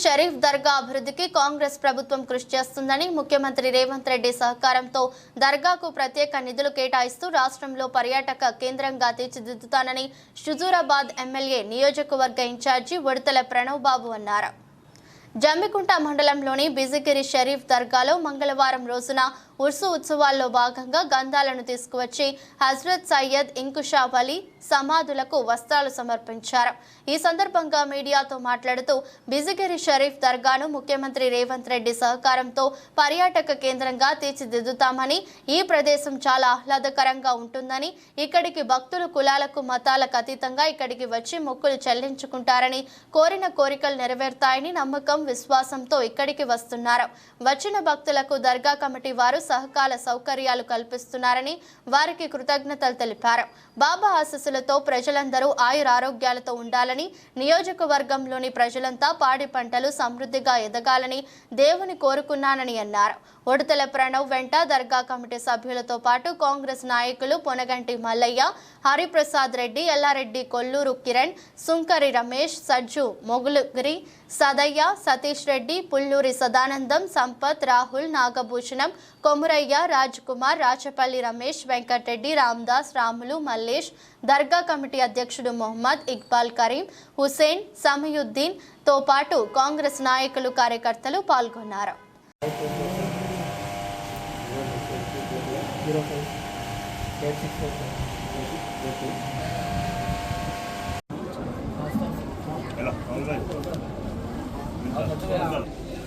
షరీఫ్ దర్గా అభివృద్ధికి కాంగ్రెస్ ప్రభుత్వం కృషి చేస్తుందని ముఖ్యమంత్రి రేవంత్ రెడ్డి సహకారంతో దర్గాకు ప్రత్యేక నిధులు కేటాయిస్తూ రాష్ట్రంలో పర్యాటక కేంద్రంగా తీర్చిదిద్దుతానని షుజూరాబాద్ ఎమ్మెల్యే నియోజకవర్గ ఇన్ఛార్జి ఉడతల ప్రణవ్ బాబు అన్నారు. జమ్మికుంట మండలంలోని బిజిగిరి షరీఫ్ దర్గాలో మంగళవారం రోజున ఉర్సు ఉత్సవాల్లో భాగంగా గంధాలను తీసుకువచ్చి హజ్రత్ సయ్యద్ ఇంకుషాబ్ అలీ సమాధులకు వస్త్రాలు సమర్పించారు. ఈ సందర్భంగా మీడియాతో మాట్లాడుతూ బిజిగిరి షరీఫ్ దర్గాను ముఖ్యమంత్రి రేవంత్ రెడ్డి సహకారంతో పర్యాటక కేంద్రంగా తీర్చిదిద్దుతామని ఈ ప్రదేశం చాలా ఆహ్లాదకరంగా ఉంటుందని ఇక్కడికి భక్తులు కులాలకు మతాలకు అతీతంగా ఇక్కడికి వచ్చి మొక్కులు చెల్లించుకుంటారని కోరిన కోరికలు నెరవేరుతాయని నమ్మకం విశ్వాసంతో ఇక్కడికి వస్తున్నారు. వచ్చిన భక్తులకు దర్గా కమిటీ వారు సహకార సౌకర్యాలు కల్పిస్తున్నారని వారికి కృతజ్ఞతలు తెలిపారు. బాబా ఆశస్సులతో ప్రజలందరూ ఆయురారోగ్యాలతో ఉండాలని నియోజకవర్గంలోని ప్రజలంతా పాడి పంటలు సమృద్ధిగా ఎదగాలని దేవుని కోరుకున్నానని అన్నారు. ఉడతల ప్రణవ్ వెంట దర్గా కమిటీ సభ్యులతో పాటు కాంగ్రెస్ నాయకులు పొనగంటి మల్లయ్య హరిప్రసాద్ రెడ్డి ఎల్లారెడ్డి కొల్లూరు కిరణ్ సుంకరి రమేష్ సజ్జు మొగులుగిరి సదయ్య సతీష్ రెడ్డి పుల్లూరి సదానందం సంపత్ రాహుల్ నాగభూషణం కొమురయ్య రాజ్ కుమార్ రాచపల్లి రమేష్ వెంకటరెడ్డి రామ్దాస్ రాములు మల్లేష్ దర్గా కమిటీ అధ్యక్షుడు మొహమ్మద్ ఇక్బాల్ కరీం హుసేన్ సమయుద్దీన్తో పాటు కాంగ్రెస్ నాయకులు కార్యకర్తలు పాల్గొన్నారు. Zero five. Eight six four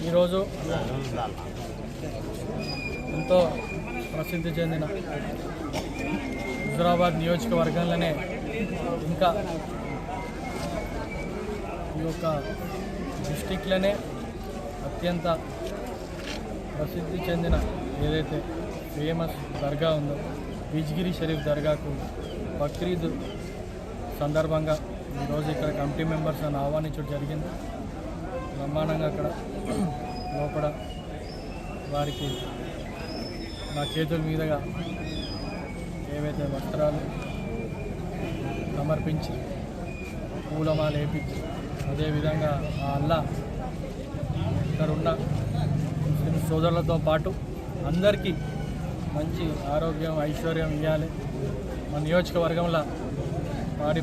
ఈరోజు ఎంతో ప్రసిద్ధి చెందిన హుజురాబాద్ నియోజకవర్గంలోనే ఇంకా ఈ యొక్క డిస్టిక్లోనే అత్యంత ప్రసిద్ధి చెందిన ఏదైతే ఫేమస్ దర్గా ఉందో బిజ్గిరి షరీఫ్ దర్గాకు బక్రీద్ సందర్భంగా ఈరోజు ఇక్కడ కమిటీ మెంబర్స్ అని ఆహ్వానించడం జరిగింది. బ్రహ్మాండంగా అక్కడ లోపల వారికి నా చేతుల మీదుగా ఏవైతే వస్త్రాలు సమర్పించి పూలమాలు వేపించి అదేవిధంగా ఆ అల్లా ఇక్కడ ఉన్న సోదరులతో పాటు అందరికీ మంచి ఆరోగ్యం ఐశ్వర్యం ఇవ్వాలి. మన నియోజకవర్గంలో పాడి